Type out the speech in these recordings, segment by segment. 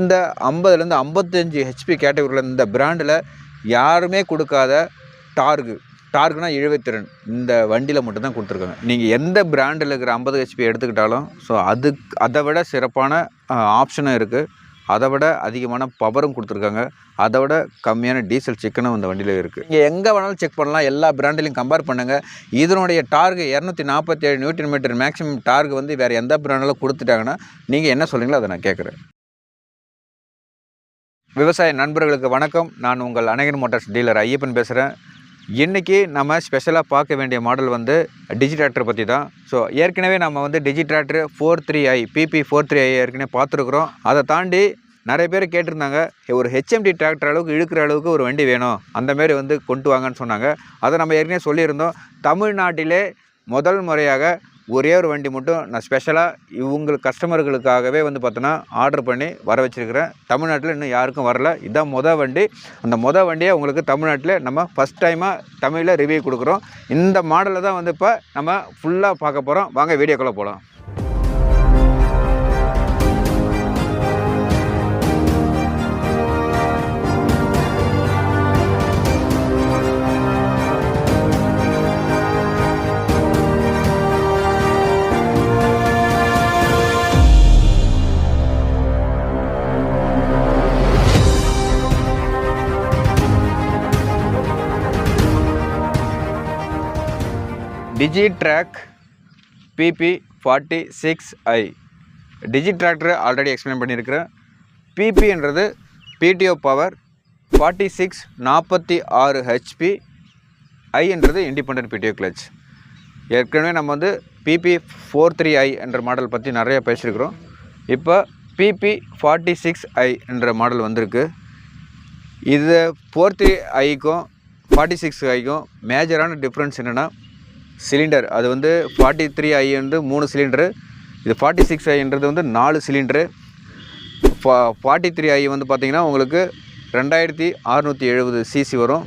இந்த ஐம்பதுலேருந்து ஐம்பத்தஞ்சு ஹெச்பி கேட்டகரியில் இந்த பிராண்டில் யாருமே கொடுக்காத டார்கு. டார்குனா இழுவைத்திறன். இந்த வண்டியில் மட்டும்தான் கொடுத்துருக்காங்க. நீங்கள் எந்த பிராண்டில் இருக்கிற ஐம்பது ஹெச்பி எடுத்துக்கிட்டாலும் ஸோ அதுக்கு அதை விட சிறப்பான ஆப்ஷனும் இருக்குது அதை விட அதிகமான பவரும் கொடுத்துருக்காங்க. அதை விட கம்மியான டீசல் சிக்கனும் இந்த வண்டியில் இருக்குது நீங்கள் எங்கே வேணாலும் செக் பண்ணலாம். எல்லா பிராண்டிலையும் கம்பேர் பண்ணுங்கள் இதனுடைய டார்கு இரநூத்தி நாற்பத்தேழு நியூட்டன் மீட்டர் மேக்ஸிமம் டார்கு வந்து வேறு எந்த பிராண்டில் கொடுத்துட்டாங்கன்னா நீங்கள் என்ன சொல்கிறீங்களோ அதை நான் கேட்குறேன். விவசாய நண்பர்களுக்கு வணக்கம். நான் உங்கள் அநேகன் மோட்டார்ஸ் டீலர் ஐயப்பன் பேசுகிறேன் இன்றைக்கி நம்ம ஸ்பெஷலாக பார்க்க வேண்டிய மாடல் வந்து டிஜிட்ராக்டர் பற்றி தான். ஸோ ஏற்கனவே நம்ம வந்து Digitrac four three I PP four three I ஏற்கனவே பார்த்துருக்குறோம். அதை தாண்டி நிறைய பேர் கேட்டிருந்தாங்க ஒரு ஹெச்எம்டி டிராக்டர் அளவுக்கு இழுக்கிற அளவுக்கு ஒரு வண்டி வேணும். அந்தமாரி வந்து கொண்டு வாங்கன்னு சொன்னாங்க. அதை நம்ம ஏற்கனவே சொல்லியிருந்தோம். தமிழ்நாட்டிலே முதல் முறையாக ஒரே ஒரு வண்டி மட்டும் நான் ஸ்பெஷலாக இவங்க கஸ்டமர்களுக்காகவே வந்து பார்த்தோன்னா ஆர்டர் பண்ணி வர வச்சுருக்கிறேன். தமிழ்நாட்டில் இன்னும் யாருக்கும் வரல. இதுதான் மொதல் வண்டி. அந்த மொதல் வண்டியை உங்களுக்கு தமிழ்நாட்டில் நம்ம ஃபஸ்ட் டைமாக தமிழில் ரிவ்யூ கொடுக்குறோம். இந்த மாடலில் தான் வந்து இப்போ நம்ம ஃபுல்லாக பார்க்க போகிறோம் வாங்க வீடியோக்குள்ளே போகலாம் Digitrac PP forty six I. Digitrac already explain பண்ணியிருக்கிறேன். பிபின்றது பிடிஓ பவர் ஃபார்ட்டி சிக்ஸ் நாற்பத்தி ஆறு ஹெச்பி ஐன்றது இண்டிபெண்ட் பிடிஓ கிளச் ஏற்கனவே நம்ம வந்து பிபி ஃபோர் த்ரீ ஐ என்ற மாடல் பற்றி நிறைய பேசியிருக்கிறோம். இப்போ பிபி ஃபார்ட்டி சிக்ஸ் ஐ என்ற மாடல் வந்திருக்கு. இது ஃபோர் த்ரீ ஐக்கும் ஃபார்ட்டி சிக்ஸ் ஐக்கும் மேஜரான டிஃப்ரென்ஸ் என்னென்னா சிலிண்டர். அது வந்து ஃபார்ட்டி த்ரீ ஐ வந்து மூணு சிலிண்டரு. இது ஃபார்ட்டி சிக்ஸ் ஐன்றது வந்து நாலு சிலிண்டரு. ஃபா ஃபார்ட்டி த்ரீ ஐ வந்து பார்த்திங்கன்னா உங்களுக்கு ரெண்டாயிரத்தி அறநூற்றி எழுபது சிசி வரும்.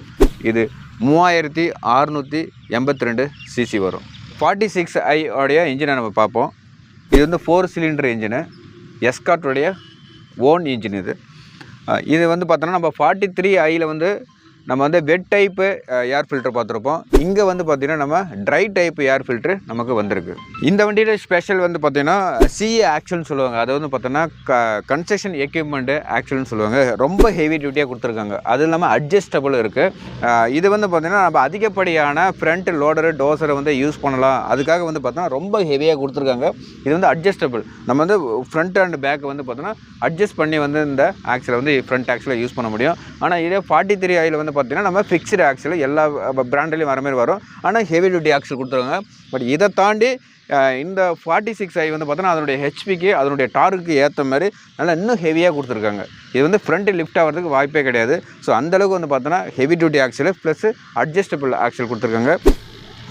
இது மூவாயிரத்தி அறநூற்றி எண்பத்தி ரெண்டு சிசி வரும். ஃபார்ட்டி சிக்ஸ் ஐ உடைய இன்ஜினை நம்ம பார்ப்போம். இது வந்து ஃபோர் சிலிண்டர் இன்ஜினு எஸ்காட்டுடைய ஓன் இன்ஜின் இது. இது வந்து பார்த்தோன்னா நம்ம ஃபார்ட்டி த்ரீ ஐயில் வந்து நம்ம வந்து வெட் டைப்பு ஏர் ஃபில்டர் பார்த்துருப்போம். இங்கே வந்து பார்த்திங்கன்னா நம்ம ட்ரை டைப் ஏர் ஃபில்ட்ரு நமக்கு வந்திருக்கு. இந்த வண்டியில் ஸ்பெஷல் வந்து பார்த்திங்கன்னா சிஏ ஆக்சுவல்னு சொல்லுவாங்க. அது வந்து பார்த்தோன்னா க கன்ஸ்ட்ரக்ஷன் எக்யூப்மெண்ட்டு ஆக்சுவல்னு சொல்லுவாங்க. ரொம்ப ஹெவி டியூட்டியாக கொடுத்துருக்காங்க. அது இல்லாமல் அட்ஜஸ்டபுள் இருக்குது இது வந்து பார்த்திங்கன்னா நம்ம அதிகப்படியான ஃப்ரண்ட் லோடரு டோசரை வந்து யூஸ் பண்ணலாம். அதுக்காக வந்து பார்த்தோன்னா ரொம்ப ஹெவியாக கொடுத்துருக்காங்க. இது வந்து அட்ஜஸ்டபுள் நம்ம வந்து ஃப்ரண்ட் அண்ட் பேக் வந்து பார்த்தோன்னா அட்ஜஸ்ட் பண்ணி வந்து இந்த ஆக்சில் வந்து ஃப்ரண்ட் ஆக்சில் யூஸ் பண்ண முடியும். ஆனால் இதே ஃபார்ட்டி த்ரீ ஐயில் வந்து பார்த்தீங்கன்னா நம்ம ஃபிக்ஸ்டு ஆக்சில் எல்லா பிராண்ட்லேயும் வர மாதிரி வரும். ஆனால் ஹெவி டியூட்டி ஆக்சில் கொடுத்துருவாங்க. பட் இதை தாண்டி இந்த ஃபார்ட்டி சிக்ஸ் ஐ வந்து பார்த்தோன்னா அதனுடைய ஹெச்பிக்கு அதனுடைய டாருக்கு ஏற்ற மாதிரி நல்லா இன்னும் ஹெவியாக கொடுத்துருக்காங்க. இது வந்து ஃப்ரண்ட் லிஃப்ட் ஆகிறதுக்கு வாய்ப்பே கிடையாது. ஸோ அந்தளவுக்கு வந்து பார்த்தோன்னா heavy duty axle plus adjustable axle கொடுத்துருக்காங்க.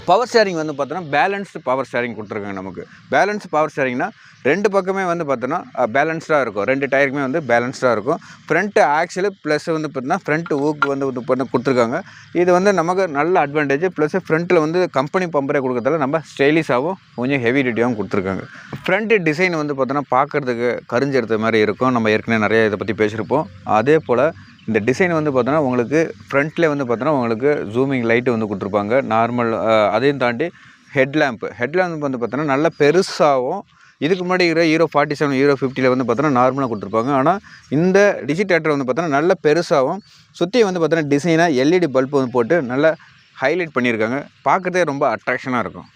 பவர் ஷேரிங் வந்து பார்த்தோன்னா பேலன்ஸ்டு பவர் ஷேரிங் கொடுத்துருக்காங்க நமக்கு. பேலன்ஸ் பவர் ஷேரிங்னா ரெண்டு பக்கமே வந்து பார்த்தோன்னா பேலன்ஸ்டாக இருக்கும். ரெண்டு டயருக்குமே வந்து பேலன்ஸ்டாக இருக்கும். ஃப்ரண்ட்டு ஆக்சில் ப்ளஸ் வந்து பார்த்தீங்கன்னா ஃப்ரண்ட் ஊக்கு வந்து இது கொடுத்துருக்காங்க. இது வந்து நமக்கு நல்ல அட்வான்டேஜ் ப்ளஸ் ஃப்ரண்ட்டில் வந்து கம்பெனி பம்பரே கொடுக்குறதால நம்ம ஸ்டைலிஷாகவும் கொஞ்சம் ஹெவி டியூட்டியாகவும் கொடுத்துருக்காங்க. ஃப்ரண்ட் டிசைன் வந்து பார்த்தோன்னா பார்க்குறதுக்கு கரிஞ்செடுத்த மாதிரி இருக்கும். நம்ம ஏற்கனவே நிறைய இதை பற்றி பேசியிருப்போம். அதே போல் இந்த டிசைன் வந்து பார்த்தோன்னா உங்களுக்கு ஃப்ரண்ட்லேயே வந்து பார்த்தோன்னா உங்களுக்கு ஜூமிங் லைட்டு வந்து கொடுத்துருப்பாங்க. நார்மல் அதையும் தாண்டி ஹெட்லேம்ப் ஹெட்லேம்ப் வந்து பார்த்தோன்னா நல்லா பெருசாகவும் இதுக்கு முன்னாடி இருக்கிற ஹீரோ ஃபார்ட்டி செவன் ஹீரோ ஃபிஃப்டியில் வந்து பார்த்தோன்னா நார்மலாக கொடுத்துருப்பாங்க. ஆனால் இந்த டிஜிட்டேட்டர் வந்து பார்த்தோன்னா நல்ல பெருசாகவும் சுற்றி வந்து பார்த்தோன்னா டிசைனாக எல்இடி பல்ப் வந்து போட்டு நல்லா ஹைலைட் பண்ணியிருக்காங்க. பார்க்குறதே ரொம்ப அட்ராக்ஷனாக இருக்கும்.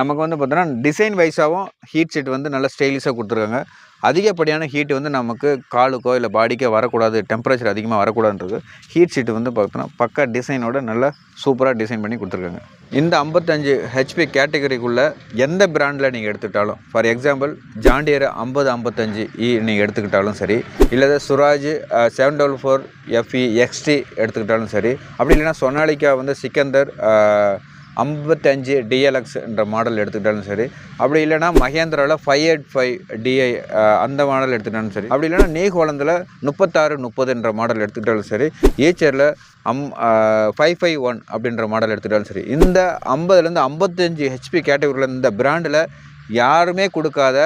நமக்கு வந்து பார்த்தோன்னா டிசைன் வைஸாகவும் ஹீட் செட் வந்து நல்லா ஸ்டைலிஷாக கொடுத்துருக்காங்க. அதிகப்படியான ஹீட் வந்து நமக்கு காலுக்கோ இல்லை பாடிக்கோ வரக்கூடாது டெம்பரேச்சர் அதிகமாக வரக்கூடாதுன்றது ஹீட் சீட்டு வந்து பார்த்தோன்னா பக்கா டிசைனோட நல்லா சூப்பராக டிசைன் பண்ணி கொடுத்துருக்காங்க. இந்த ஐம்பத்தஞ்சு ஹெச்பி கேட்டகரிக்குள்ளே எந்த பிராண்டில் நீங்கள் எடுத்துக்கிட்டாலும் ஃபார் எக்ஸாம்பிள் ஜாண்டியர் ஐம்பது ஐம்பத்தஞ்சு e இ நீங்கள் எடுத்துக்கிட்டாலும் சரி இல்லை Swaraj seven double four FE XT எடுத்துக்கிட்டாலும் சரி அப்படி இல்லைன்னா சொனாலிக்கா வந்து சிக்கந்தர் ஐம்பத்தஞ்சு டிஎல்எக்ஸ்ன்ற மாடல் எடுத்துக்கிட்டாலும் சரி. அப்படி இல்லைன்னா மகேந்திராவில் ஃபைவ் எயிட் ஃபைவ் டிஐ அந்த மாடல் எடுத்துக்கிட்டாலும் சரி. அப்படி இல்லைன்னா நீகோலந்தில் முப்பத்தாறு முப்பது என்ற மாடல் எடுத்துக்கிட்டாலும் சரி. ஏச்சரில் அம் ஃபைவ் ஃபைவ் ஒன் அப்படின்ற மாடல் எடுத்துக்கிட்டாலும் சரி. இந்த ஐம்பதுலேருந்து ஐம்பத்தஞ்சு ஹெச்பி கேட்டகரியில் இந்த பிராண்டில் யாருமே கொடுக்காத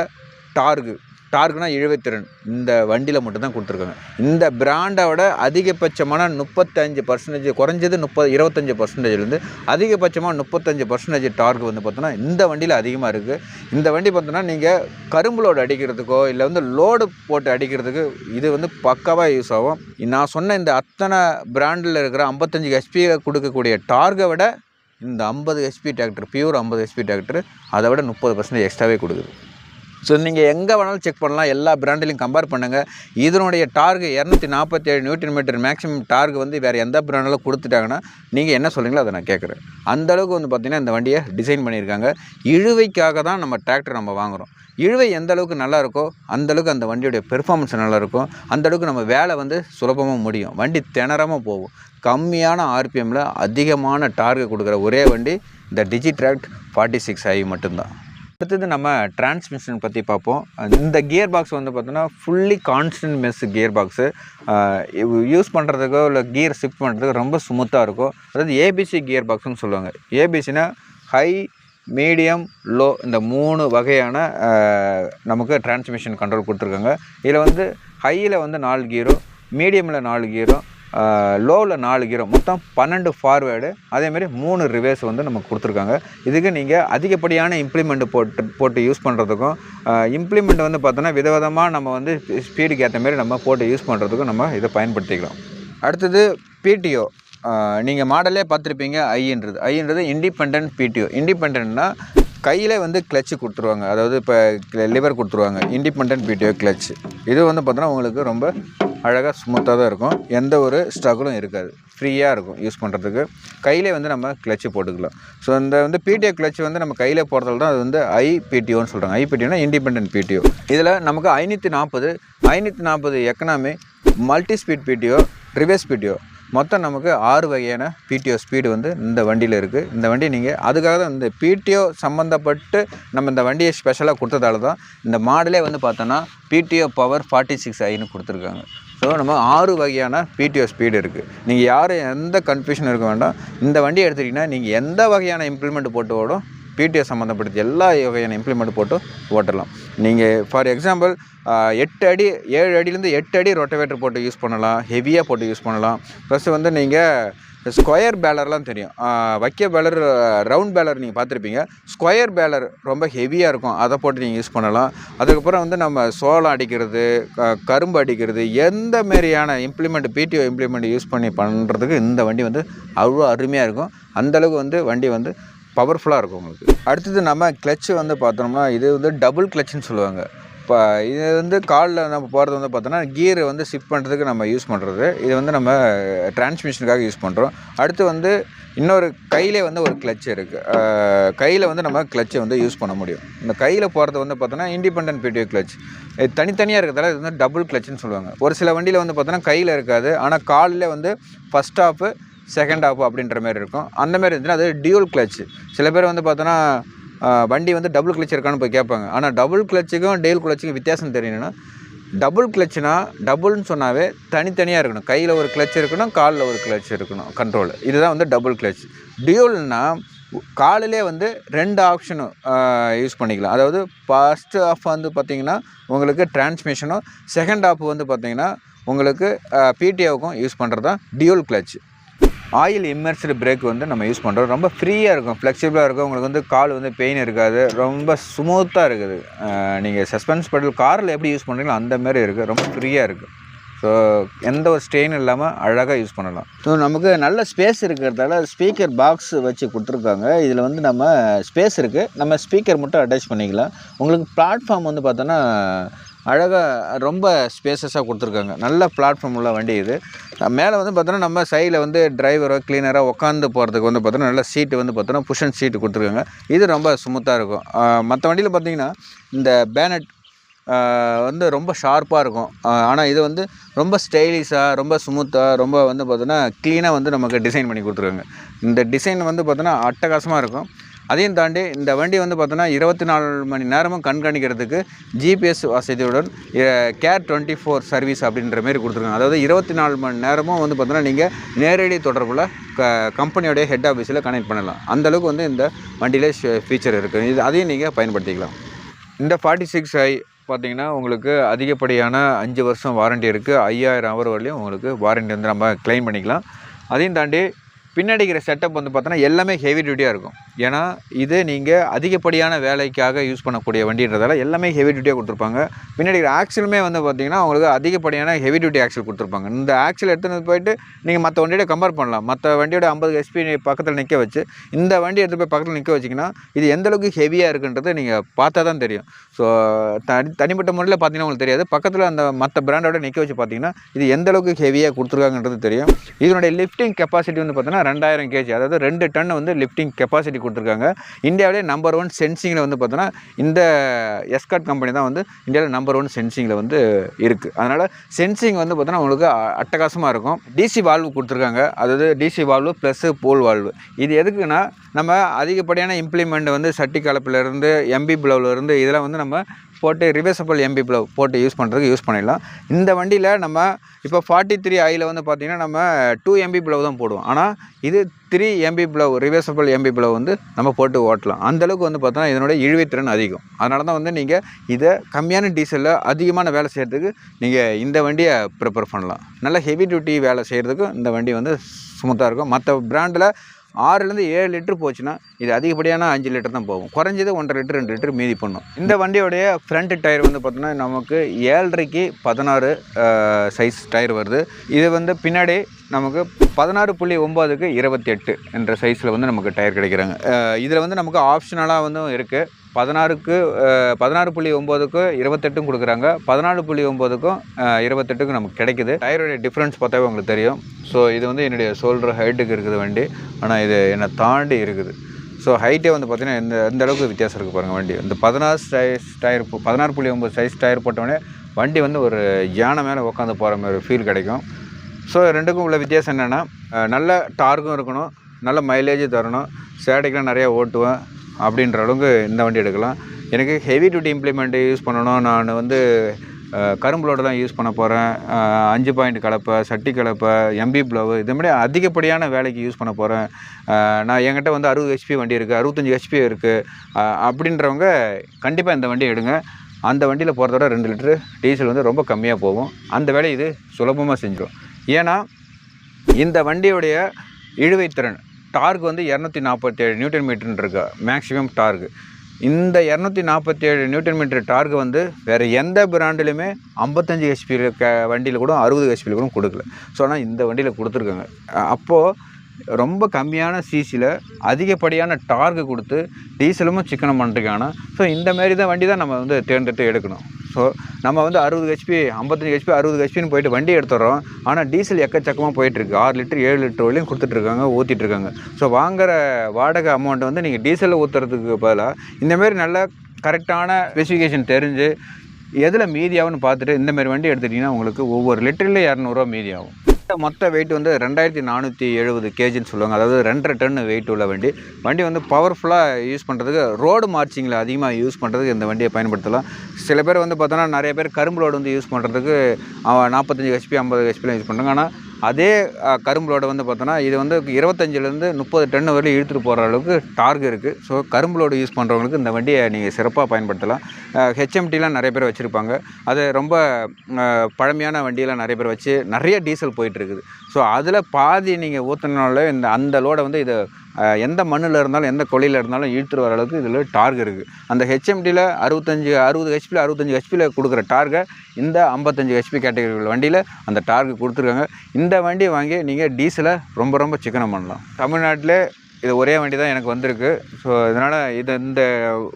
டார்கு. டார்க்னா இழுவைத்திறன் இந்த வண்டியில் மட்டும்தான் கொடுத்துருக்காங்க. இந்த பிராண்டோட அதிகபட்சமான முப்பத்தஞ்சு பர்சன்டேஜ் குறைஞ்சது முப்பது இருபத்தஞ்சி பர்சன்டேஜ்லேருந்து அதிகபட்சமாக முப்பத்தஞ்சு பர்சன்டேஜ் டார்க் வந்து பார்த்தோன்னா இந்த வண்டியில் அதிகமாக இருக்குது இந்த வண்டி பார்த்தோன்னா நீங்கள் கரும்பு லோடு அடிக்கிறதுக்கோ இல்லை வந்து லோடு போட்டு அடிக்கிறதுக்கு இது வந்து பக்காவாக யூஸ் ஆகும். நான் சொன்ன இந்த அத்தனை பிராண்டில் இருக்கிற ஐம்பத்தஞ்சு ஹெச்பி கொடுக்கக்கூடிய டார்கை விட இந்த ஐம்பது ஹெச்பி டிராக்டர் பியூர் ஐம்பது ஹெச்பி டிராக்டர் அதை விட முப்பது பர்சன்டேஜ் எக்ஸ்ட்ராவே கொடுக்குது. ஸோ நீங்கள் எங்கே வேணாலும் செக் பண்ணலாம். எல்லா பிராண்டிலையும் கம்பேர் பண்ணுங்கள் இதனுடைய டார்கு இரநூத்தி நாற்பத்தேழு நியூட்டன் மீட்டர் மேக்ஸிமம் டார்கு வந்து வேறு எந்த பிராண்டிலும் கொடுத்துட்டாங்கன்னா நீங்கள் என்ன சொல்கிறீங்களோ அதை நான் கேட்குறேன். அந்த அளவுக்கு வந்து பார்த்திங்கன்னா இந்த வண்டியை டிசைன் பண்ணியிருக்காங்க. இழுவைக்காக தான் நம்ம டிராக்டர் நம்ம வாங்குகிறோம் இழுவை எந்த அளவுக்கு நல்லா இருக்கோ அந்த அளவுக்கு அந்த வண்டியுடைய பெர்ஃபார்மன்ஸ் நல்லாயிருக்கும் அந்தளவுக்கு அந்த அளவுக்கு நம்ம வேலை வந்து சுலபமாக முடியும். வண்டி திணறாமல் போகும். கம்மியான ஆர்பிஎம்மில் அதிகமான டார்கெட் கொடுக்குற ஒரே வண்டி இந்த டிஜிட்ராக்ட் ஃபார்ட்டி சிக்ஸ் ஐ மட்டும்தான். அடுத்தது நம்ம டிரான்ஸ்மிஷன் பற்றி பார்ப்போம். இந்த கியர் பாக்ஸ் வந்து பார்த்தோன்னா fully constant mesh gear box use பண்ணுறதுக்கோ இல்லை கியர் ஷிஃப்ட் பண்ணுறதுக்கு ரொம்ப ஸ்மூத்தாக இருக்கும். அதாவது ஏபிசி கியர் பாக்ஸ்னு சொல்லுவாங்க. ஏபிசினா ஹை மீடியம் லோ இந்த மூணு வகையான நமக்கு டிரான்ஸ்மிஷன் கண்ட்ரோல் கொடுத்துருக்காங்க. இதில் வந்து ஹையில் வந்து நாலு கீரும் மீடியமில் நாலு கீரும் லோவில் நாலு கீரோ மொத்தம் பன்னெண்டு ஃபார்வேர்டு அதேமாரி மூணு ரிவேர்ஸ் வந்து நமக்கு கொடுத்துருக்காங்க. இதுக்கு நீங்கள் அதிகப்படியான இம்ப்ளிமெண்ட் போட்டு போட்டு யூஸ் பண்ணுறதுக்கும் இம்ப்ளிமெண்ட் வந்து பார்த்தோன்னா விதவிதமாக நம்ம வந்து ஸ்பீடுக்கு ஏற்ற மாதிரி நம்ம போட்டு யூஸ் பண்ணுறதுக்கும் நம்ம இதை பயன்படுத்திக்கலாம். அடுத்தது பிடிஓ நீங்கள் மாடலே பார்த்துருப்பீங்க ஐன்றது ஐன்றது இண்டிபெண்ட் பிடிஓ இண்டிபெண்ட்னா கையில் வந்து கிளச்சு கொடுத்துருவாங்க. அதாவது இப்போ லிவர் கொடுத்துருவாங்க. இண்டிபெண்ட் பிடிஓ கிளச் இது வந்து பார்த்தோன்னா உங்களுக்கு ரொம்ப அழகாக ஸ்மூத்தாக தான் இருக்கும். எந்த ஒரு ஸ்ட்ரகிளும் இருக்காது. ஃப்ரீயாக இருக்கும் யூஸ் பண்ணுறதுக்கு கையிலே வந்து நம்ம கிளச்சு போட்டுக்கலாம். ஸோ இந்த வந்து பிடிஓ கிளச் வந்து நம்ம கையில் போடுறதால தான் அது வந்து ஐபிடிஓன்னு சொல்கிறாங்க ஐபிடிஓனா இண்டிபெண்ட் பிடிஓ இதில் நமக்கு ஐநூற்றி நாற்பது ஐநூற்றி நாற்பது economy multi speed PTO reverse PTO மொத்தம் நமக்கு ஆறு வகையான பிடிஓ ஸ்பீடு வந்து இந்த வண்டியில் இருக்குது இந்த வண்டி நீங்கள் அதுக்காக தான் இந்த பிடிஓ சம்மந்தப்பட்டு நம்ம இந்த வண்டியை ஸ்பெஷலாக கொடுத்ததால தான் இந்த மாடலே வந்து பார்த்தோன்னா பிடிஓ பவர் ஃபார்ட்டி சிக்ஸ் ஐன்னு கொடுத்துருக்காங்க. ஸோ நம்ம ஆறு வகையான பிடிஓ ஸ்பீடு இருக்குது நீங்கள் யாரும் எந்த கன்ஃபியூஷன் இருக்க வேண்டாம். இந்த வண்டியை எடுத்துக்கிட்டிங்கன்னா நீங்கள் எந்த வகையான இம்ப்ளிமெண்ட் போட்டு ஓடும் பிடிஓ சம்மந்தப்படுத்தி எல்லா வகையான இம்ப்ளிமெண்ட் போட்டு ஓட்டலாம். நீங்கள் ஃபார் எக்ஸாம்பிள் எட்டு அடி ஏழு அடியிலேருந்து எட்டு அடி ரொட்டவேட்டர் போட்டு யூஸ் பண்ணலாம். ஹெவியாக போட்டு யூஸ் பண்ணலாம். ப்ளஸ் வந்து நீங்கள் ஸ்கொயர் பேலர்லாம் தெரியும். வைக்க பேலர் ரவுண்ட் பேலர் நீங்கள் பார்த்துருப்பீங்க. ஸ்கொயர் பேலர் ரொம்ப ஹெவியாக இருக்கும். அதை போட்டு நீங்கள் யூஸ் பண்ணலாம். அதுக்கப்புறம் வந்து நம்ம சோளம் அடிக்கிறது க- கரும்பு அடிக்கிறது எந்த மாரியான இம்ப்ளிமெண்ட் பிடிஓ இம்ப்ளிமெண்ட் யூஸ் பண்ணி பண்ணுறதுக்கு இந்த வண்டி வந்து அவ்வளோ அருமையாக இருக்கும். அந்தளவுக்கு வந்து வண்டி வந்து பவர்ஃபுல்லாக இருக்கும் உங்களுக்கு. அடுத்தது நம்ம கிளச்சு வந்து பார்த்தோம்னா இது வந்து டபுள் கிளச்சுன்னு சொல்லுவாங்க. இப்போ இது வந்து காலில் நம்ம போகிறது வந்து பார்த்தோன்னா கியர் வந்து ஷிஃப்ட் பண்ணுறதுக்கு நம்ம யூஸ் பண்ணுறது இது வந்து நம்ம டிரான்ஸ்மிஷனுக்காக யூஸ் பண்ணுறோம் அடுத்து வந்து இன்னொரு கையிலே வந்து ஒரு கிளச் இருக்குது கையில் வந்து நம்ம கிளச்சை வந்து யூஸ் பண்ண முடியும். இந்த கையில் போகிறது வந்து பார்த்தோன்னா இண்டிபெண்டன்ட் பிடிஓ கிளச் இது தனித்தனியாக இருக்கிறதால இது வந்து டபுள் கிளச்சுன்னு சொல்லுவாங்க. ஒரு சில வண்டியில் வந்து பார்த்தோன்னா கையில் இருக்காது. ஆனால் காலில் வந்து ஃபஸ்ட் ஸ்டாப்பு செகண்ட் ஆஃப் அப்படின்ற மாதிரி இருக்கும். அந்த மாதிரி இருந்துச்சுன்னா அது டியூல் கிளச் சில பேர் வந்து பார்த்தோன்னா வண்டி வந்து டபுள் கிளச் இருக்கான்னு போய் கேட்பாங்க. ஆனால் டபுள் கிளச்சுக்கும் டியூல் கிளச்சுக்கும் வித்தியாசம் தெரியணும்னா டபுள் கிளச்சுனா டபுள்னு சொன்னாவே தனித்தனியாக இருக்கணும். கையில் ஒரு கிளச் இருக்கணும் காலில் ஒரு கிளச் இருக்கணும். கண்ட்ரோல் இதுதான் வந்து டபுள் கிளச் டியூல்னா காலிலே வந்து ரெண்டு ஆப்ஷனும் யூஸ் பண்ணிக்கலாம். அதாவது ஃபஸ்ட்டு ஆஃப் வந்து பார்த்தீங்கன்னா உங்களுக்கு டிரான்ஸ்மிஷனும் செகண்ட் ஆஃப் வந்து பார்த்திங்கன்னா உங்களுக்கு பிடிஓவுக்கும் யூஸ் பண்ணுறது தான் dual clutch oil immersed brake வந்து நம்ம யூஸ் பண்ணுறோம் ரொம்ப ஃப்ரீயாக இருக்கும். ஃப்ளெக்சிபிளாக இருக்கும். உங்களுக்கு வந்து கால் வந்து பெயின் இருக்காது. ரொம்ப ஸ்மூத்தாக இருக்குது. நீங்கள் சஸ்பென்ஸ் பெடல் காரில் எப்படி யூஸ் பண்ணுறீங்களோ அந்தமாரி இருக்குது ரொம்ப ஃப்ரீயாக இருக்குது ஸோ எந்த ஒரு ஸ்ட்ரெயின் இல்லாமல் அழகாக யூஸ் பண்ணலாம். ஸோ நமக்கு நல்ல ஸ்பேஸ் இருக்கிறதால ஸ்பீக்கர் பாக்ஸ் வச்சு கொடுத்துருக்காங்க. இதில் வந்து நம்ம ஸ்பேஸ் இருக்குது நம்ம ஸ்பீக்கர் மட்டும் அட்டாச் பண்ணிக்கலாம். உங்களுக்கு பிளாட்ஃபார்ம் வந்து பார்த்தோன்னா அழகாக ரொம்ப ஸ்பேசஸாக கொடுத்துருக்காங்க. நல்ல பிளாட்ஃபார்ம் உள்ள வண்டி இது. மேலே வந்து பார்த்தோன்னா நம்ம சைடில் வந்து டிரைவரோ கிளீனராக உட்காந்து போகிறதுக்கு வந்து பார்த்தோன்னா நல்ல சீட்டு வந்து பார்த்தோன்னா புஷன் சீட்டு கொடுத்துருக்காங்க. இது ரொம்ப ஸ்மூத்தாக இருக்கும். மற்ற வண்டியில் பார்த்தீங்கன்னா இந்த பேனட் வந்து ரொம்ப ஷார்ப்பாக இருக்கும். ஆனால் இது வந்து ரொம்ப ஸ்டைலிஷாக ரொம்ப ஸ்மூத்தாக ரொம்ப வந்து பார்த்தோன்னா க்ளீனாக வந்து நமக்கு டிசைன் பண்ணி கொடுத்துருக்காங்க. இந்த டிசைன் வந்து பார்த்தோன்னா அட்டகாசமாக இருக்கும். அதையும் தாண்டி இந்த வண்டி வந்து பார்த்தோன்னா இருபத்தி நாலு மணி நேரமும் கண்காணிக்கிறதுக்கு ஜிபிஎஸ் வசதியுடன் கேர் டுவெண்ட்டி ஃபோர் சர்வீஸ் அப்படின்ற மாதிரி கொடுத்துருக்காங்க. அதாவது இருபத்தி நாலு மணி நேரமும் வந்து பார்த்தோன்னா நீங்கள் நேரடி தொடர்பில் க கம்பெனியோடைய ஹெட் ஆஃபீஸில் கனெக்ட் பண்ணலாம். அந்தளவுக்கு வந்து இந்த வண்டியிலே ஃபீச்சர் இருக்குது இது அதையும் நீங்கள் பயன்படுத்திக்கலாம். இந்த ஃபார்ட்டி சிக்ஸ் ஐ பார்த்தீங்கன்னா உங்களுக்கு அதிகப்படியான அஞ்சு வருஷம் வாரண்டி இருக்குது ஐயாயிரம் ஹவர் வரலையும் உங்களுக்கு வாரண்டி வந்து நம்ம க்ளைம் பண்ணிக்கலாம். அதையும் தாண்டி பின்னாடி இருக்கிற செட்டப் வந்து பார்த்தோன்னா எல்லாமே ஹெவி டியூட்டியாக இருக்கும். ஏன்னா இது நீங்கள் அதிகப்படியான வேலைக்காக யூஸ் பண்ணக்கூடிய வண்டின்றதால எல்லாமே ஹெவி டியூட்டியாக கொடுத்துருப்பாங்க. பின்னாடி இருக்கிற ஆக்சிலுமே வந்து பார்த்தீங்கன்னா உங்களுக்கு அதிகப்படியான ஹெவி டியூட்டி ஆக்சில் கொடுத்துருப்பாங்க. இந்த ஆக்சில் எடுத்துகிட்டு போயிட்டு நீங்கள் மற்ற வண்டியோட கம்பேர் பண்ணலாம். மற்ற வண்டியோட ஐம்பது எஸ்பி பக்கத்தில் நிற்க வச்சு இந்த வண்டி எடுத்து போய் பக்கத்தில் நிற்க வச்சிங்கன்னா இது எந்தளவுக்கு ஹெவியாக இருக்குன்றது நீங்கள் பார்த்தா தான் தெரியும். ஸோ தனி தனிப்பட்ட முறையில் பார்த்தீங்கன்னா உங்களுக்கு தெரியாது. பக்கத்தில் அந்த மற்ற பிராண்டோட நிற்க வச்சு பார்த்தீங்கன்னா இது எந்தளவுக்கு ஹெவியாக கொடுத்துருக்காங்கன்றது தெரியும். இதனுடைய லிஃப்டிங் கெப்பாசிட்டி வந்து பார்த்தீங்கன்னா ரெண்டாயிரம் கேஜி அதாவது ரெண்டு டன் வந்து லிஃப்டிங் கெப்பாசிட்டி கொடுத்துருக்காங்க. இந்தியாவிலே நம்பர் ஒன் சென்சிங்கில் வந்து பார்த்தோன்னா இந்த எஸ்காட் கம்பெனி தான் வந்து இந்தியாவில் நம்பர் ஒன் சென்சிங்கில் வந்து இருக்குது அதனால் சென்சிங் வந்து பார்த்தோன்னா உங்களுக்கு அட்டகாசமாக இருக்கும். டிசி வால்வு கொடுத்துருக்காங்க. அதாவது DC valve plus ball valve இது எதுக்குன்னா நம்ம அதிகப்படியான இம்ப்ளிமெண்ட் வந்து சட்டி கலப்பிலேருந்து எம்பி இருந்து இதெல்லாம் வந்து நம்ம போட்டு ரிவர்சபிள் எம்பி ப்ளவ் போட்டு யூஸ் பண்ணுறதுக்கு யூஸ் பண்ணிடலாம். இந்த வண்டியில் நம்ம இப்போ ஃபார்ட்டி த்ரீ ஐயில் வந்து பார்த்திங்கன்னா நம்ம டூ எம்பி ப்ளவ் தான் போடுவோம். ஆனால் இது three MB plough reversible MB plough வந்து நம்ம போட்டு ஓட்டலாம். அந்தளவுக்கு வந்து பார்த்தோன்னா இதனுடைய இழுவைத்திறன் அதிகம். அதனால தான் வந்து நீங்கள் இதை கம்மியான டீசலில் அதிகமான வேலை செய்கிறதுக்கு நீங்கள் இந்த வண்டியை ப்ரிப்பேர் பண்ணலாம். நல்ல ஹெவி டியூட்டி வேலை செய்கிறதுக்கு இந்த வண்டி வந்து ஸ்மூத்தாக இருக்கும். மற்ற பிராண்டில் ஆறுலேருந்து ஏழு லிட்டர் போச்சுன்னா இது அதிகப்படியான அஞ்சு லிட்டர் தான் போகும். குறைஞ்சது ஒன்றரை லிட்டர் ரெண்டு லிட்டர் மீதி பண்ணும். இந்த வண்டியோடைய ஃப்ரண்ட் டயர் வந்து பார்த்தோன்னா நமக்கு ஏழரைக்கு பதினாறு சைஸ் டயர் வருது. இது வந்து பின்னாடி நமக்கு பதினாறு புள்ளி ஒம்போதுக்கு இருபத்தி எட்டு என்ற சைஸில் வந்து நமக்கு டயர் கிடைக்கிறாங்க. இதில் வந்து நமக்கு ஆப்ஷனலாக வந்து இருக்குது பதினாறுக்கு பதினாறு புள்ளி ஒம்போதுக்கு இருபத்தெட்டும் கொடுக்குறாங்க. பதினாலு புள்ளி ஒம்போதுக்கும் இருபத்தெட்டுக்கும் நமக்கு கிடைக்குது. டயருடைய டிஃப்ரென்ஸ் பார்த்தாவே உங்களுக்கு தெரியும். ஸோ இது வந்து என்னுடைய ஷோல்டர் ஹைட்டுக்கு இருக்குது வண்டி. ஆனால் இது என்னை தாண்டி இருக்குது. ஸோ ஹைட்டே வந்து பார்த்திங்கன்னா எந்த எந்த அளவுக்கு வித்தியாசம் இருக்குது பாருங்கள் வண்டி. இந்த பதினாறு சைஸ் டயர் பதினாறு புள்ளி ஒம்பது சைஸ் டயர் போட்டோடனே வண்டி வந்து ஒரு யானை மேலே உட்காந்து போகிற மாதிரி ஃபீல் கிடைக்கும். ஸோ ரெண்டுக்கும் உள்ள வித்தியாசம் என்னென்னா நல்ல டார்க்கும் இருக்கணும். நல்ல மைலேஜ் தரணும். சேடைக்கெலாம் நிறையா ஓட்டுவேன். அப்படின்ற அளவுக்கு இந்த வண்டி எடுக்கலாம். எனக்கு ஹெவி டியூட்டி இம்ப்ளிமெண்ட் யூஸ் பண்ணணும். நான் வந்து அஹ், தான் யூஸ் பண்ண போகிறேன் அஞ்சு பாயிண்ட் கலப்பை சட்டி கலப்பை எம்பி ப்ளவு இது மாதிரி அதிகப்படியான வேலைக்கு யூஸ் பண்ண போகிறேன் நான் என்கிட்ட வந்து அறுபது ஹெச்பி வண்டி இருக்குது அறுபத்தஞ்சி ஹெச்பி இருக்குது அப்படின்றவங்க கண்டிப்பாக இந்த வண்டியை எடுங்க. அந்த வண்டியில் போகிறதோட ரெண்டு லிட்டரு டீசல் வந்து ரொம்ப கம்மியாக போகும். அந்த வேலையை இது சுலபமாக செஞ்சிடும். ஏன்னா இந்த வண்டியுடைய இழுவைத்திறன் டார்க் வந்து இரநூத்தி நாற்பத்தேழு நியூட்டன் மீட்டர்னு இருக்கு மேக்ஸிமம் டார்க். இந்த இரநூத்தி நாற்பத்தேழு நியூட்டன் மீட்டர் டார்க் வந்து வேறு எந்த பிராண்டிலுமே ஐம்பத்தஞ்சு ஹெச்பி க வண்டியில் கூட அறுபது ஹெச்பியில் கூட கொடுக்கல. ஸோ ஆனால் இந்த வண்டியில் கொடுத்துருக்காங்க. அப்போது ரொம்ப கம்மியான சிசியில் அதிகப்படியான டார்கு கொடுத்து டீசலும் சிக்கனம் பண்ணுறதுக்கான ஸோ இந்த மாரி தான் வண்டி தான் நம்ம வந்து தேர்ந்தெடுத்து எடுக்கணும். ஸோ நம்ம வந்து அறுபது ஹெச்பி ஐம்பத்தஞ்சு ஹெச்பி அறுபது ஹெச்பின்னு போயிட்டு வண்டி எடுத்துடுறோம் ஆனால் டீசல் எக்கச்சக்கமாக போயிட்டுருக்கு. ஆறு லிட்டர் ஏழு லிட்டர் வரையும் கொடுத்துட்ருக்காங்க ஊற்றிட்டுருக்காங்க ஸோ வாங்குற வாடகை அமௌண்ட்டை வந்து நீங்கள் டீசலில் ஊற்றுறதுக்கு பதிலாக இந்தமாரி நல்ல கரெக்டான ஸ்பெசிஃபிகேஷன் தெரிஞ்சு எதில் மீதியாகும்னு பார்த்துட்டு இந்தமாரி வண்டி எடுத்துட்டிங்கன்னா உங்களுக்கு ஒவ்வொரு லிட்டரில் இரநூறுவா மீதி ஆகும். மொத்த வெயிட் வந்து ரெண்டாயிரத்தி நானூற்றி எழுபது கேஜின்னு சொல்லுவாங்க. அதாவது ரெண்டரை டன் வெயிட் உள்ள வண்டி. வண்டி வந்து பவர்ஃபுல்லாக யூஸ் பண்ணுறதுக்கு ரோடு மார்ச்சிங்கில் அதிகமாக யூஸ் பண்ணுறதுக்கு இந்த வண்டியை பயன்படுத்தலாம். சில பேர் வந்து பார்த்தோன்னா நிறைய பேர் கரும்பு லோடு வந்து யூஸ் பண்ணுறதுக்கு நாற்பத்தஞ்சு ஹெச்பி ஐம்பது ஹெச்பிலாம் யூஸ் பண்ணுறாங்க ஆனால் அதே அஹ், கரும்பு வந்து பார்த்தோன்னா இது வந்து இருபத்தஞ்சிலேருந்து முப்பது டன் வரையும் இழுத்துட்டு போகிற அளவுக்கு டார்க் இருக்குது ஸோ கரும்பு லோடு யூஸ் பண்ணுறவங்களுக்கு இந்த வண்டியை நீங்கள் சிறப்பாக பயன்படுத்தலாம். ஹெச்எம்டிலாம் நிறைய பேர் வச்சுருப்பாங்க. அது ரொம்ப பழமையான வண்டியெலாம் நிறைய பேர் வச்சு நிறைய டீசல் போயிட்டு இருக்குது. ஸோ அதில் பாதி நீங்கள் ஊற்றினால இந்த அந்த லோடை வந்து இதை எந்த மண்ணில் இருந்தாலும் எந்த கொலையில் இருந்தாலும் இழுத்துட்டு வர அளவுக்கு இதில் டார்க் இருக்குது அந்த ஹெச்எம்டியில் அறுபத்தஞ்சு அறுபது ஹெச்பியில் அறுபத்தஞ்சு ஹெச்பியில் கொடுக்குற டார்கை இந்த ஐம்பத்தஞ்சு ஹெச்பி கேட்டகரி வண்டியில் அந்த டார்க் கொடுத்துருக்காங்க. இந்த வண்டி வாங்கி நீங்கள் டீசலை ரொம்ப ரொம்ப சிக்கனம் பண்ணலாம். தமிழ்நாட்டிலே இது ஒரே வண்டி தான் எனக்கு வந்திருக்கு. ஸோ இதனால் இது இந்த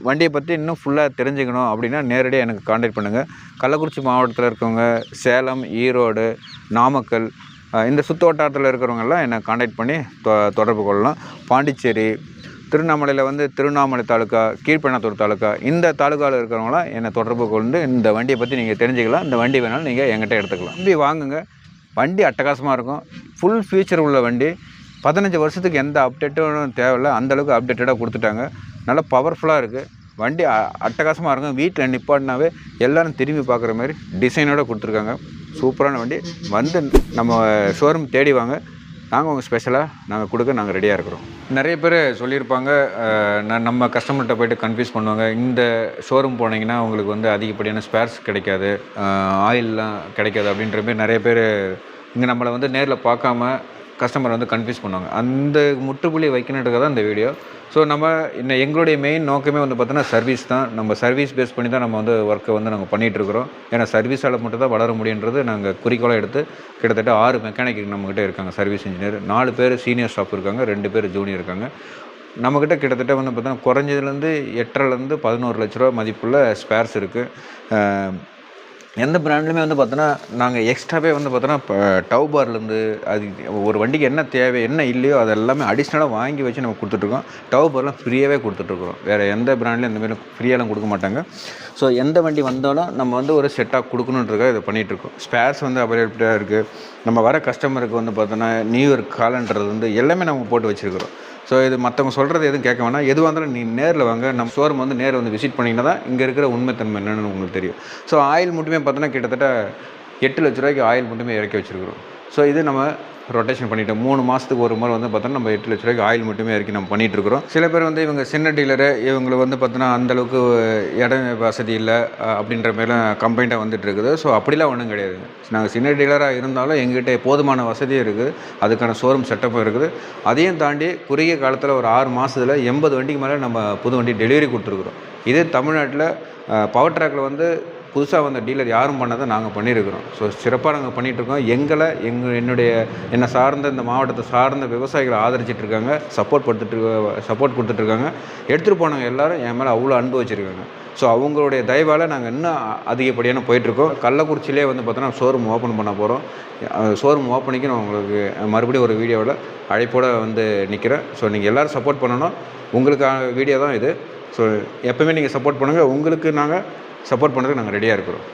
வண்டியை பற்றி இன்னும் ஃபுல்லாக தெரிஞ்சுக்கணும் அப்படின்னா நேரடியாக எனக்கு காண்டாக்ட் பண்ணுங்கள் கள்ளக்குறிச்சி மாவட்டத்தில் இருக்கவங்க சேலம் ஈரோடு நாமக்கல் இந்த சுற்று வட்டாரத்தில் இருக்கிறவங்கெல்லாம் என்னை காண்டாக்ட் பண்ணி தொடர்பு கொள்ளலாம். பாண்டிச்சேரி திருவண்ணாமலையில் வந்து திருவண்ணாமலை தாலுக்கா கீழ்பெண்ணாத்தூர் தாலுக்கா இந்த தாலுக்காவில் இருக்கிறவங்களாம் என்னை தொடர்பு கொண்டு இந்த வண்டியை பற்றி நீங்கள் தெரிஞ்சுக்கலாம். இந்த வண்டி வேணாலும் நீங்கள் எங்கிட்ட எடுத்துக்கலாம். வண்டி வாங்குங்க. வண்டி அட்டகாசமாக இருக்கும். ஃபுல் ஃபியூச்சர் உள்ள வண்டி. பதினஞ்சு வருஷத்துக்கு எந்த அப்டேட்டும் தேவையில்லை. அந்தளவுக்கு அப்டேட்டடாக கொடுத்துட்டாங்க. நல்லா பவர்ஃபுல்லாக இருக்குது வண்டி அ- அட்டகாசமாக இருக்கும். வீட்டில் நிப்பாட்டினாவே எல்லோரும் திரும்பி பார்க்குற மாதிரி டிசைனோடு கொடுத்துருக்காங்க. சூப்பரான வண்டி. வந்து நம்ம ஷோரூம் தேடி வாங்க. நாங்கள் உங்கள் ஸ்பெஷலாக நாங்கள் கொடுக்க நாங்கள் ரெடியாக இருக்கிறோம். நிறைய பேர் சொல்லியிருப்பாங்க நான் நம்ம கஸ்டமர்கிட்ட போயிட்டு கன்ஃபியூஸ் பண்ணுவாங்க. இந்த ஷோரூம் போனீங்கன்னா உங்களுக்கு வந்து அதிகப்படியான ஸ்பேர்ஸ் கிடைக்காது ஆயிலெலாம் கிடைக்காது அப்படின்ற மாதிரி நிறைய பேர் இங்கே நம்மளை வந்து நேரில் பார்க்காம கஸ்டமர் வந்து கன்ஃபியூஸ் பண்ணுவாங்க. அந்த முற்றுப்புள்ளி வைக்கணுன்றதுக்காக தான் இந்த வீடியோ ஸோ நம்ம இன்னும் எங்களுடைய மெயின் நோக்கமே வந்து பார்த்தோன்னா சர்வீஸ் தான். நம்ம சர்வீஸ் பேஸ் பண்ணி தான் நம்ம வந்து ஒர்க்கை வந்து நாங்கள் பண்ணிகிட்ருக்குறோம் ஏன்னா சர்வீஸால் மட்டும் தான் வளர முடியுன்றது நாங்கள் குறிக்கோளாக எடுத்து கிட்டத்தட்ட ஆறு மெக்கானிக் நம்மக்கிட்ட இருக்காங்க சர்வீஸ் இன்ஜினியர் நாலு பேர் சீனியர் ஸ்டாஃப் இருக்காங்க ரெண்டு பேர் ஜூனியர் இருக்காங்க. நம்மக்கிட்ட கிட்டத்தட்ட வந்து பார்த்தோன்னா குறைஞ்சதுலேருந்து எட்டரைலேருந்து பதினோரு லட்ச ரூபா மதிப்புள்ள ஸ்பேர்ஸ் இருக்குது எந்த பிராண்ட்லையுமே வந்து பார்த்தோன்னா நாங்கள் எக்ஸ்ட்ராவே வந்து பார்த்தோன்னா இப்போ டவ் பார்லேருந்து அது ஒரு வண்டிக்கு என்ன தேவை என்ன இல்லையோ அது எல்லாமே அடிஷ்னலாக வாங்கி வச்சு நம்ம கொடுத்துட்ருக்கோம். டவ் பார்லாம் ஃப்ரீயாகவே கொடுத்துட்ருக்குறோம் வேறு எந்த பிராண்ட்லையும் இந்த மாதிரி ஃப்ரீயாலாம் கொடுக்க மாட்டாங்க. ஸோ எந்த வண்டி வந்தாலும் நம்ம வந்து ஒரு செட்டாக கொடுக்கணுன்றதுக்காக இதை பண்ணிகிட்ருக்கோம் ஸ்பேர்ஸ் வந்து அவைலபிளாக இருக்குது நம்ம வர கஸ்டமருக்கு வந்து பார்த்தோன்னா நியூ இயர் காலன்றது வந்து எல்லாமே நம்ம போட்டு வச்சுருக்கிறோம். ஸோ இது மற்றவங்க சொல்கிறது எதுவும் கேட்க வேணாம். எதுவாக இருந்தாலும் நீ நேரில் வாங்க. நம்ம ஷோரூம் வந்து நேரில் வந்து விசிட் பண்ணிங்கன்னா தான் இங்கே இருக்கிற உண்மைத்தன்மை என்னென்னு உங்களுக்கு தெரியும். ஸோ ஆயில் மட்டுமே பார்த்தோன்னா கிட்டத்தட்ட எட்டு லட்ச ரூபாய்க்கு ஆயில் மட்டுமே இறக்கி வச்சுருக்குறோம். ஸோ இது நம்ம ரொட்டேஷன் பண்ணிட்டோம். மூணு மாதத்துக்கு ஒரு முறை வந்து பார்த்தோன்னா நம்ம எட்டு லட்ச ரூபாய்க்கு ஆயில் மட்டுமே இறக்கி நம்ம பண்ணிட்டு இருக்கிறோம். சில பேர் வந்து இவங்க சின்ன டீலரு இவங்களை வந்து பார்த்தோன்னா அந்தளவுக்கு இட வசதி இல்லை அப்படின்ற மாதிரிலாம் கம்ப்ளைண்ட்டாக வந்துட்டு இருக்குது. ஸோ அப்படிலாம் ஒன்றும் கிடையாது. நாங்கள் சின்ன டீலராக இருந்தாலும் எங்ககிட்ட போதுமான வசதியும் இருக்குது. அதுக்கான ஷோரூம் செட்டப்பும் இருக்குது. அதையும் தாண்டி குறுகிய காலத்தில் ஒரு ஆறு மாதத்தில் எண்பது வண்டிக்கு மேலே நம்ம புது வண்டி டெலிவரி கொடுத்துருக்குறோம். இதே தமிழ்நாட்டில் பவர் ட்ராக்கில் வந்து புதுசாக வந்த டீலர் யாரும் பண்ணதை நாங்கள் பண்ணியிருக்கிறோம். ஸோ சிறப்பாக நாங்கள் பண்ணிகிட்ருக்கோம் எங்களை எங்கள் என்னுடைய என்னை சார்ந்த இந்த மாவட்டத்தை சார்ந்த விவசாயிகளை ஆதரிச்சிட்ருக்காங்க. சப்போர்ட் படுத்துட்டு சப்போர்ட் கொடுத்துட்ருக்காங்க. எடுத்துகிட்டு போனவங்க எல்லாரும் என் மேலே அவ்வளோ அன்பு வச்சுருக்காங்க. ஸோ அவங்களுடைய தயவால் நாங்கள் இன்னும் அதிகப்படியான போயிட்டுருக்கோம். கள்ளக்குறிச்சியிலே வந்து பார்த்தோன்னா ஷோரூம் ஓப்பன் பண்ண போகிறோம் ஷோரூம் ஓப்பனிக்கு நான் உங்களுக்கு மறுபடியும் ஒரு வீடியோவில் அழைப்போடு வந்து நிற்கிறேன் ஸோ நீங்கள் எல்லோரும் சப்போர்ட் பண்ணணும். உங்களுக்கான வீடியோ தான் இது. ஸோ எப்போவுமே நீங்கள் சப்போர்ட் பண்ணுங்கள் உங்களுக்கு நாங்கள் சப்போர்ட் பண்ணுறதுக்கு நாங்கள் ரெடியாக இருக்கிறோம்.